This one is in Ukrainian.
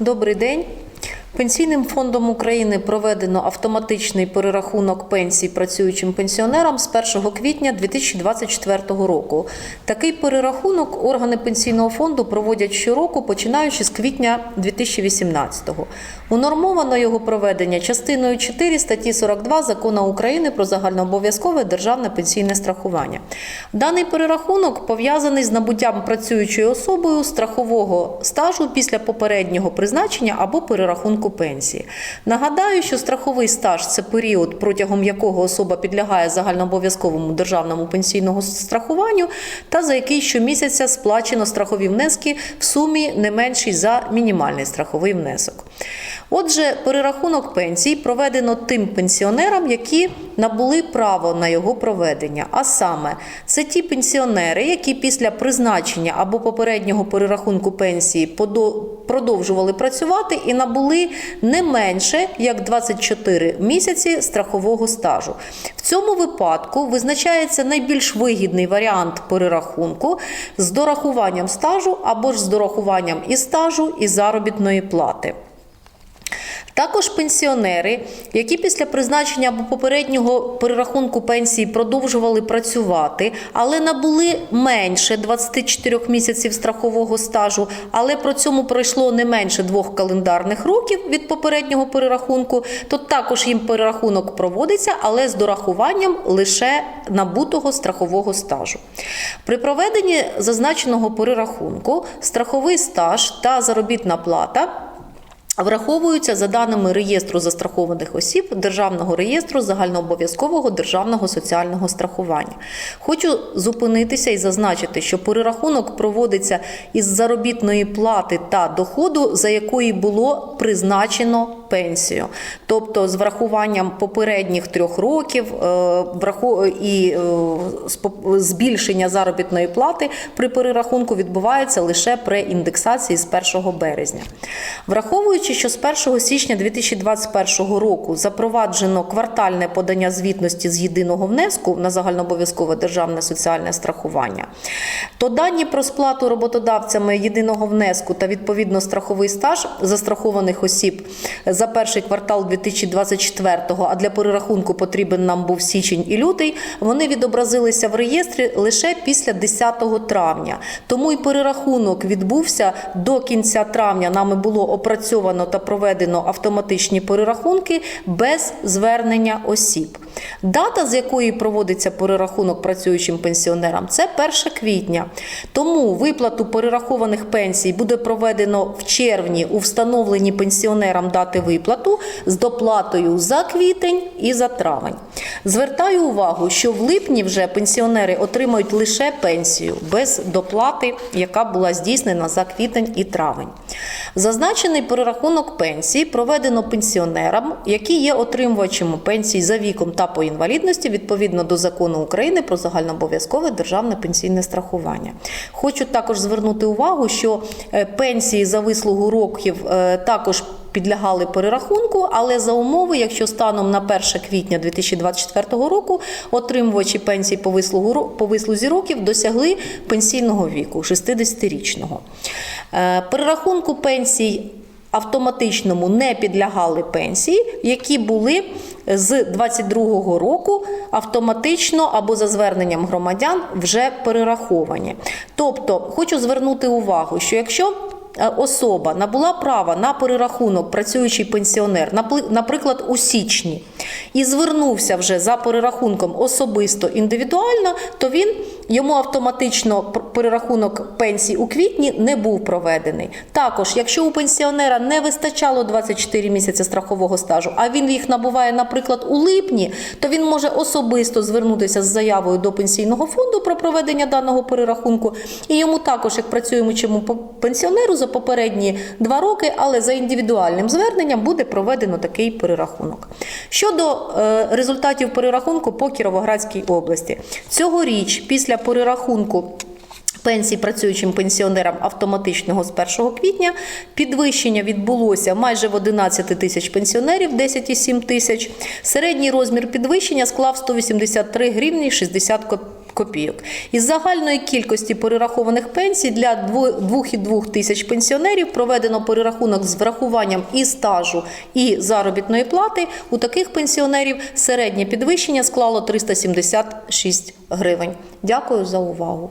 Добрий день. Пенсійним фондом України проведено автоматичний перерахунок пенсій працюючим пенсіонерам з 1 квітня 2024 року. Такий перерахунок органи пенсійного фонду проводять щороку, починаючи з квітня 2018-го. Унормовано його проведення частиною 4 статті 42 Закону України про загальнообов'язкове державне пенсійне страхування. Даний перерахунок пов'язаний з набуттям працюючою особою страхового стажу після попереднього призначення або перерахунку пенсії. Нагадаю, що страховий стаж це період, протягом якого особа підлягає загальнообов'язковому державному пенсійному страхуванню, та за який щомісяця сплачено страхові внески в сумі не меншій за мінімальний страховий внесок. Отже, перерахунок пенсій проведено тим пенсіонерам, які набули право на його проведення. А саме, це ті пенсіонери, які після призначення або попереднього перерахунку пенсії продовжували працювати і набули не менше як 24 місяці страхового стажу. В цьому випадку визначається найбільш вигідний варіант перерахунку з дорахуванням стажу або ж з дорахуванням і стажу, і заробітної плати. Також пенсіонери, які після призначення або попереднього перерахунку пенсії продовжували працювати, але набули менше 24 місяців страхового стажу, але при цьому пройшло не менше двох календарних років від попереднього перерахунку, то також їм перерахунок проводиться, але з дорахуванням лише набутого страхового стажу. При проведенні зазначеного перерахунку страховий стаж та заробітна плата. Враховуються за даними реєстру застрахованих осіб Державного реєстру загальнообов'язкового державного соціального страхування. Хочу зупинитися і зазначити, що перерахунок проводиться із заробітної плати та доходу, за якої було призначено пенсію, тобто з врахуванням попередніх трьох років е, і е, збільшення заробітної плати при перерахунку відбувається лише при індексації з 1 березня. Враховуючи, що з 1 січня 2021 року запроваджено квартальне подання звітності з єдиного внеску на загальнообов'язкове державне соціальне страхування, то дані про сплату роботодавцями єдиного внеску та відповідно страховий стаж застрахованих осіб за перший квартал 2024-го, а для перерахунку потрібен нам був січень і лютий, вони відобразилися в реєстрі лише після 10 травня. Тому і перерахунок відбувся до кінця травня. Нами було опрацьовано та проведено автоматичні перерахунки без звернення осіб. Дата, з якої проводиться перерахунок працюючим пенсіонерам, це 1 квітня. Тому виплату перерахованих пенсій буде проведено в червні у встановленні пенсіонерам дати виплату з доплатою за квітень і за травень. Звертаю увагу, що в липні вже пенсіонери отримають лише пенсію без доплати, яка була здійснена за квітень і травень. Зазначений перерахунок пенсії проведено пенсіонерам, які є отримувачами пенсій за віком та по інвалідності відповідно до закону України про загальнообов'язкове державне пенсійне страхування. Хочу також звернути увагу, що е, пенсії за вислугу років е, також підлягали перерахунку, але за умови, якщо станом на 1 квітня 2024 року отримувачі пенсій по вислугу по вислузі років досягли пенсійного віку 60-річного. Е, Перерахунку пенсій автоматичному не підлягали пенсії, які були з 22 року автоматично або за зверненням громадян вже перераховані. Тобто, хочу звернути увагу, що якщо особа набула права на перерахунок працюючий пенсіонер, наприклад, у січні, і звернувся вже за перерахунком особисто індивідуально, то він йому автоматично перерахунок пенсій у квітні не був проведений. Також, якщо у пенсіонера не вистачало 24 місяці страхового стажу, а він їх набуває, наприклад, у липні, то він може особисто звернутися з заявою до пенсійного фонду про проведення даного перерахунку, і йому також, як працюючому пенсіонеру за попередні два роки, але за індивідуальним зверненням буде проведено такий перерахунок. Щодо е, результатів перерахунку по Кіровоградській області, цьогоріч після перерахунку. Пенсій працюючим пенсіонерам автоматичного з 1 квітня підвищення відбулося майже в 11 тисяч пенсіонерів, 10,7 тисяч. Середній розмір підвищення склав 183 гривні 60 копійок. Копійок. Із загальної кількості перерахованих пенсій для 2,2 тисяч пенсіонерів проведено перерахунок з врахуванням і стажу, і заробітної плати. У таких пенсіонерів середнє підвищення склало 376 гривень. Дякую за увагу.